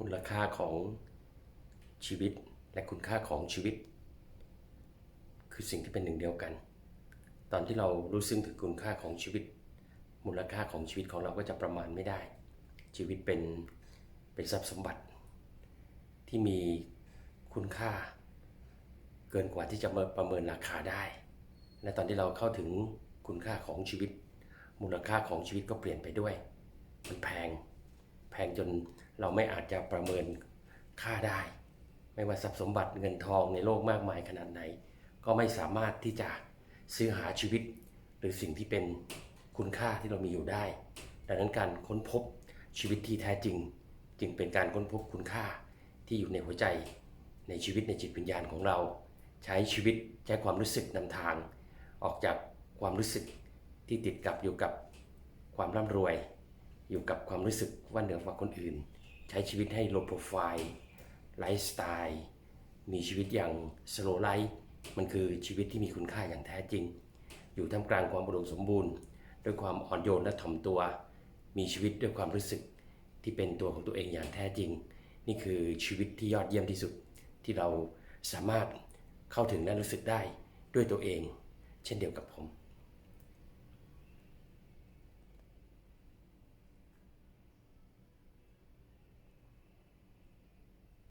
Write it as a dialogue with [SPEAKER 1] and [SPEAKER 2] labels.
[SPEAKER 1] มูลค่าของชีวิตและคุณค่าของชีวิต คือสิ่งที่เป็นหนึ่งเดียวกัน ตอนที่เรารู้ซึ้งถึงคุณค่าของชีวิต มูลค่าของชีวิตของเราก็จะประมาณไม่ได้ ชีวิตเป็นเป็นทรัพย์สมบัติ ที่มีคุณค่า เกินกว่าที่จะมาประเมินราคาได้ และตอนที่เราเข้าถึงคุณค่าของชีวิต มูลค่าของชีวิตก็เปลี่ยนไปด้วย มันแพง แพงจน เราไม่อาจจะประเมินค่าได้ ไม่ว่าทรัพย์สมบัติเงินทองในโลกมากมายขนาดไหน ก็ไม่สามารถที่จะซื้อหาชีวิต หรือสิ่งที่เป็นคุณค่าที่เรามีอยู่ได้ ดังนั้นการค้นพบชีวิตที่แท้จริง จึงเป็นการค้นพบคุณค่าที่อยู่ในหัวใจ ในชีวิตในจิตวิญญาณของเรา ใช้ชีวิตใช้ความรู้สึกนำทาง ออกจากความรู้สึกที่ติดกับอยู่กับความร่ำรวย อยู่กับความรู้สึกว่าเหนือกว่าคนอื่น ใช้ชีวิตให้ low profile ไลฟ์สไตล์มีชีวิตอย่าง slow life มันคือชีวิตที่มีคุณค่าอย่างแท้จริง อยู่ท่ามกลางความอุดมสมบูรณ์ ด้วยความอ่อนโยนและถ่อมตัว มีชีวิตด้วยความรู้สึกที่เป็นตัวของตัวเองอย่างแท้จริง นี่คือชีวิตที่ยอดเยี่ยมที่สุด ที่เราสามารถเข้าถึงและรู้สึกได้ด้วยตัวเอง เช่นเดียวกับผม